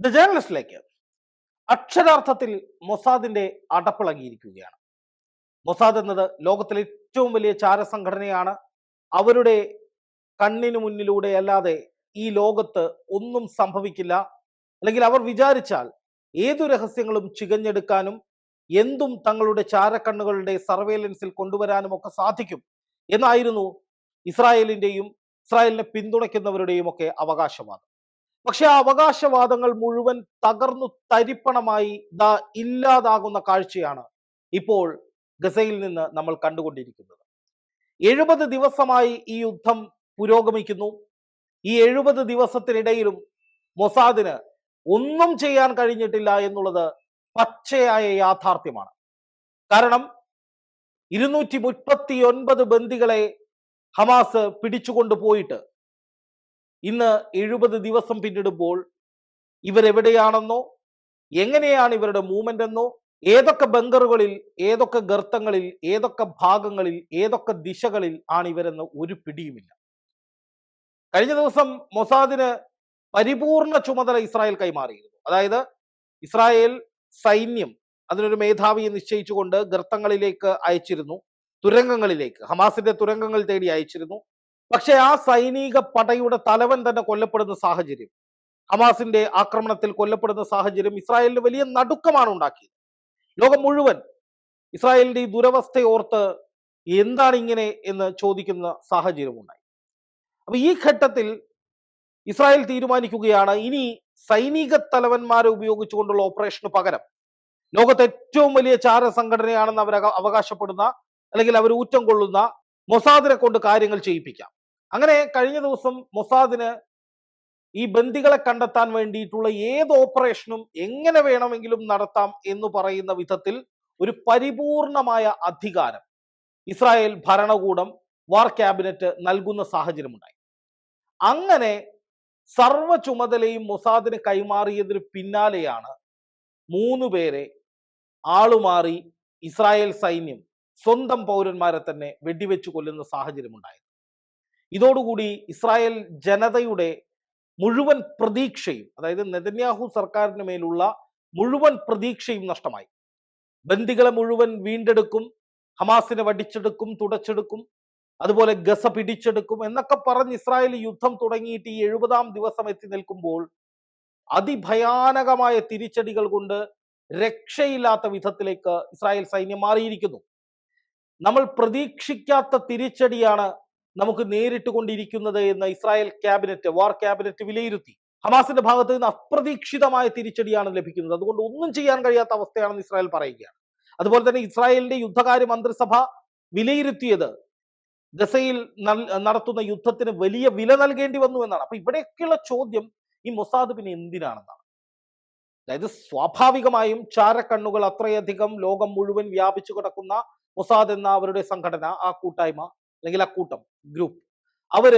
The ജേർണലിസ്റ്റിലേക്ക് അക്ഷരാർത്ഥത്തിൽ മൊസാദിന്റെ അടപ്പിളകിയിരിക്കുകയാണ്. Mossad എന്നത് ലോകത്തിലെ ഏറ്റവും വലിയ ചാരസംഘടനയാണ്. അവരുടെ കണ്ണിനു മുന്നിലൂടെ അല്ലാതെ ഈ ലോകത്ത് ഒന്നും സംഭവിക്കില്ല. അല്ലെങ്കിൽ അവർ വിചാരിച്ചാൽ ഏതു രഹസ്യങ്ങളും ചികഞ്ഞെടുക്കാനും എന്തും തങ്ങളുടെ ചാരക്കണ്ണുകളുടെ സർവേലൻസിൽ കൊണ്ടുവരാനും ഒക്കെ സാധിക്കും എന്നായിരുന്നു ഇസ്രായേലിന്റെയും ഇസ്രായേലിനെ പിന്തുണയ്ക്കുന്നവരുടെയും ഒക്കെ അവകാശവാദം. പക്ഷെ ആ അവകാശവാദങ്ങൾ മുഴുവൻ തകർന്നു തരിപ്പണമായി ദാ ഇല്ലാതാകുന്ന കാഴ്ചയാണ് ഇപ്പോൾ ഗസയിൽ നിന്ന് നമ്മൾ കണ്ടുകൊണ്ടിരിക്കുന്നത്. എഴുപത് ദിവസമായി ഈ യുദ്ധം പുരോഗമിക്കുന്നു. ഈ എഴുപത് ദിവസത്തിനിടയിലും മൊസാദിന് ഒന്നും ചെയ്യാൻ കഴിഞ്ഞിട്ടില്ല എന്നുള്ളത് പച്ചയായ യാഥാർത്ഥ്യമാണ്. കാരണം ഇരുന്നൂറ്റി മുപ്പത്തി ഒൻപത് ബന്ദികളെ ഹമാസ് പിടിച്ചുകൊണ്ട് പോയിട്ട് ഇന്ന് എഴുപത് ദിവസം പിന്നിടുമ്പോൾ ഇവരെവിടെയാണെന്നോ എങ്ങനെയാണ് ഇവരുടെ മൂവ്മെന്റ് എന്നോ ഏതൊക്കെ ബങ്കറുകളിൽ ഏതൊക്കെ ഗർത്തങ്ങളിൽ ഏതൊക്കെ ഭാഗങ്ങളിൽ ഏതൊക്കെ ദിശകളിൽ ആണ് ഇവരെന്ന് ഒരു പിടിയുമില്ല. കഴിഞ്ഞ ദിവസം മൊസാദിന് പരിപൂർണ ചുമതല ഇസ്രായേൽ കൈമാറിയിരുന്നു. അതായത് ഇസ്രായേൽ സൈന്യം അതിനൊരു മേധാവിയെ നിശ്ചയിച്ചുകൊണ്ട് ഗർത്തങ്ങളിലേക്ക് അയച്ചിരുന്നു തുരങ്കങ്ങളിലേക്ക് ഹമാസിന്റെ തുരങ്കങ്ങൾ തേടി അയച്ചിരുന്നു. പക്ഷെ ആ സൈനിക പടയുടെ തലവൻ തന്നെ കൊല്ലപ്പെടുന്ന സാഹചര്യം ഹമാസിന്റെ ആക്രമണത്തിൽ കൊല്ലപ്പെടുന്ന സാഹചര്യം ഇസ്രായേലിന് വലിയ നടുക്കമാണ് ഉണ്ടാക്കിയത്. ലോകം മുഴുവൻ ഇസ്രായേലിന്റെ ഈ ദുരവസ്ഥ ഓർത്ത് എന്താണ് ഇങ്ങനെ എന്ന് ചോദിക്കുന്ന സാഹചര്യം ഉണ്ടായി. അപ്പൊ ഈ ഘട്ടത്തിൽ ഇസ്രായേൽ തീരുമാനിക്കുകയാണ് ഇനി സൈനിക തലവന്മാരെ ഉപയോഗിച്ചുകൊണ്ടുള്ള ഓപ്പറേഷന് പകരം ലോകത്തെ ഏറ്റവും വലിയ ചാര സംഘടനയാണെന്ന് അവർ അവകാശപ്പെടുന്ന അല്ലെങ്കിൽ അവർ ഊറ്റം കൊള്ളുന്ന മൊസാദിനെ കൊണ്ട് കാര്യങ്ങൾ ചെയ്യിപ്പിക്കാം. അങ്ങനെ കഴിഞ്ഞ ദിവസം മൊസാദിന് ഈ ബന്ദികളെ കണ്ടെത്താൻ വേണ്ടിയിട്ടുള്ള ഏത് ഓപ്പറേഷനും എങ്ങനെ വേണമെങ്കിലും നടത്താം എന്ന് പറയുന്ന വിധത്തിൽ ഒരു പരിപൂർണമായ അധികാരം ഇസ്രായേൽ ഭരണകൂടം വാർ ക്യാബിനറ്റ് നൽകുന്ന സാഹചര്യമുണ്ടായി. അങ്ങനെ സർവ ചുമതലയും മൊസാദിന് കൈമാറിയതിന് പിന്നാലെയാണ് മൂന്ന് പേരെ ആളുമാറി ഇസ്രായേൽ സൈന്യം സ്വന്തം പൗരന്മാരെ തന്നെ വെടിവെച്ചു കൊല്ലുന്ന സാഹചര്യമുണ്ടായത് ഇതോടുകൂടി ഇസ്രായേൽ ജനതയുടെ മുഴുവൻ പ്രതീക്ഷയും അതായത് നെതന്യാഹു സർക്കാരിന് മേലുള്ള മുഴുവൻ പ്രതീക്ഷയും നഷ്ടമായി. ബന്ദികളെ മുഴുവൻ വീണ്ടെടുക്കും ഹമാസിനെ വടിച്ചെടുക്കും തുടച്ചെടുക്കും അതുപോലെ ഗസ പിടിച്ചെടുക്കും എന്നൊക്കെ പറഞ്ഞ് ഇസ്രായേൽ യുദ്ധം തുടങ്ങിയിട്ട് ഈ എഴുപതാം ദിവസം എത്തി നിൽക്കുമ്പോൾ അതിഭയാനകമായ തിരിച്ചടികൾ കൊണ്ട് രക്ഷയില്ലാത്ത വിധത്തിലേക്ക് ഇസ്രായേൽ സൈന്യം മാറിയിരിക്കുന്നു. നമ്മൾ പ്രതീക്ഷിക്കാത്ത തിരിച്ചടിയാണ് നമുക്ക് നേരിട്ട് കൊണ്ടിരിക്കുന്നത് എന്ന് ഇസ്രായേൽ ക്യാബിനറ്റ് വാർ ക്യാബിനറ്റ് വിലയിരുത്തി. ഹമാസിന്റെ ഭാഗത്ത് നിന്ന് അപ്രതീക്ഷിതമായ തിരിച്ചടിയാണ് ലഭിക്കുന്നത്. അതുകൊണ്ട് ഒന്നും ചെയ്യാൻ കഴിയാത്ത അവസ്ഥയാണെന്ന് ഇസ്രായേൽ പറയുകയാണ്. അതുപോലെ തന്നെ ഇസ്രായേലിന്റെ യുദ്ധകാര്യ മന്ത്രിസഭ വിലയിരുത്തിയത് ഗസയിൽ നടത്തുന്ന യുദ്ധത്തിന് വലിയ വില നൽകേണ്ടി വന്നു എന്നാണ്. അപ്പൊ ഇവിടെയൊക്കെയുള്ള ചോദ്യം ഈ മൊസാദ് പിന്നെ എന്തിനാണെന്നാണ്. അതായത് സ്വാഭാവികമായും ചാരക്കണ്ണുകൾ അത്രയധികം ലോകം മുഴുവൻ വ്യാപിച്ചു കിടക്കുന്ന മൊസാദ് എന്ന അവരുടെ സംഘടന ആ കൂട്ടായ്മ അല്ലെങ്കിൽ ആ കൂട്ടം ഗ്രൂപ്പ് അവർ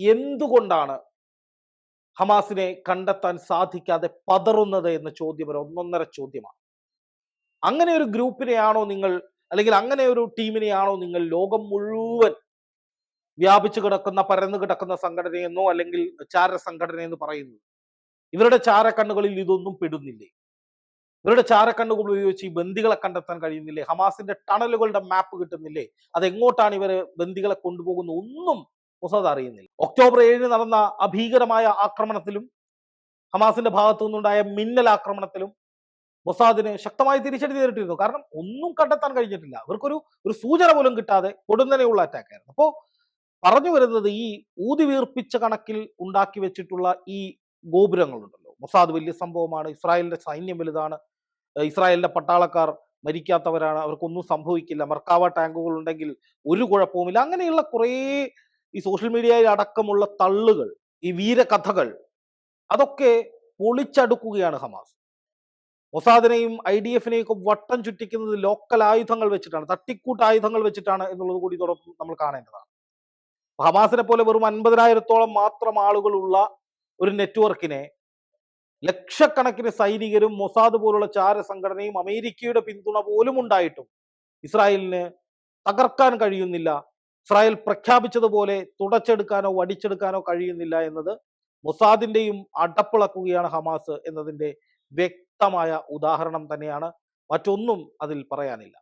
എന്തുകൊണ്ടാണ് ഹമാസിനെ കണ്ടെത്താൻ സാധിക്കാതെ പതറുന്നത് എന്ന ചോദ്യം ഒരു ഒന്നൊന്നര ചോദ്യമാണ്. അങ്ങനെ ഒരു ഗ്രൂപ്പിനെയാണോ നിങ്ങൾ അല്ലെങ്കിൽ അങ്ങനെ ഒരു ടീമിനെയാണോ നിങ്ങൾ ലോകം മുഴുവൻ വ്യാപിച്ചു കിടക്കുന്ന പരന്നു കിടക്കുന്ന സംഘടനയെന്നോ അല്ലെങ്കിൽ ചാര സംഘടനയെന്ന് പറയുന്നത്? ഇവരുടെ ചാരക്കണ്ണുകളിൽ ഇതൊന്നും പെടുന്നില്ലേ? ഇവരുടെ ചാരക്കണ്ണുകൾ ഉപയോഗിച്ച് ഈ ബന്ദികളെ കണ്ടെത്താൻ കഴിയുന്നില്ലേ? ഹമാസിന്റെ ടണലുകളുടെ മാപ്പ് കിട്ടുന്നില്ലേ? അതെങ്ങോട്ടാണ് ഇവരെ ബന്ദികളെ കൊണ്ടുപോകുന്ന? ഒന്നും മൊസാദ് അറിയുന്നില്ല. ഒക്ടോബർ ഏഴിന് നടന്ന അഭീകരമായ ആക്രമണത്തിലും ഹമാസിന്റെ ഭാഗത്തു നിന്നുണ്ടായ മിന്നൽ ആക്രമണത്തിലും മൊസാദിന് ശക്തമായി തിരിച്ചടി നേരിട്ടിരുന്നു. കാരണം ഒന്നും കണ്ടെത്താൻ കഴിഞ്ഞിട്ടില്ല. അവർക്കൊരു ഒരു സൂചന പോലും കിട്ടാതെ കൊടുന്നനെയുള്ള അറ്റാക്ക് ആയിരുന്നു. അപ്പോൾ പറഞ്ഞു വരുന്നത് ഈ ഊതി വീർപ്പിച്ച കണക്കിൽ ഉണ്ടാക്കി വെച്ചിട്ടുള്ള ഈ ഗോപുരങ്ങളുണ്ടല്ലോ. മൊസാദ് വലിയ സംഭവമാണ്. ഇസ്രായേലിന്റെ സൈന്യം വലുതാണ്. ഇസ്രായേലിന്റെ പട്ടാളക്കാർ മരിക്കാത്തവരാണ്. അവർക്കൊന്നും സംഭവിക്കില്ല. മർക്കാവ ടാങ്കുകൾ ഉണ്ടെങ്കിൽ ഒരു കുഴപ്പവുമില്ല. അങ്ങനെയുള്ള കുറേ ഈ സോഷ്യൽ മീഡിയയിൽ അടക്കമുള്ള തള്ളുകൾ ഈ വീരകഥകൾ അതൊക്കെ പൊളിച്ചടുക്കുകയാണ് ഹമാസ്. മൊസാദിനെയും ഐ ഡി എഫിനെയും ഒക്കെ വട്ടം ചുറ്റിക്കുന്നത് ലോക്കൽ ആയുധങ്ങൾ വെച്ചിട്ടാണ് തട്ടിക്കൂട്ട് ആയുധങ്ങൾ വെച്ചിട്ടാണ് എന്നുള്ളത് കൂടി നമ്മൾ കാണേണ്ടതാണ്. ഹമാസിനെ പോലെ വെറും അൻപതിനായിരത്തോളം മാത്രം ആളുകളുള്ള ഒരു നെറ്റ്വർക്കിനെ ലക്ഷക്കണക്കിന് സൈനികരും മൊസാദ് പോലുള്ള ചാര സംഘടനയും അമേരിക്കയുടെ പിന്തുണ പോലും ഉണ്ടായിട്ടും ഇസ്രായേലിന് തകർക്കാൻ കഴിയുന്നില്ല. ഇസ്രായേൽ പ്രഖ്യാപിച്ചതുപോലെ തുടച്ചെടുക്കാനോ വടിച്ചെടുക്കാനോ കഴിയുന്നില്ല എന്നത് മൊസാദിന്റെയും അടപ്പിളക്കുകയാണ് ഹമാസ് എന്നതിന്റെ വ്യക്തമായ ഉദാഹരണം തന്നെയാണ്. മറ്റൊന്നും അതിൽ പറയാനില്ല.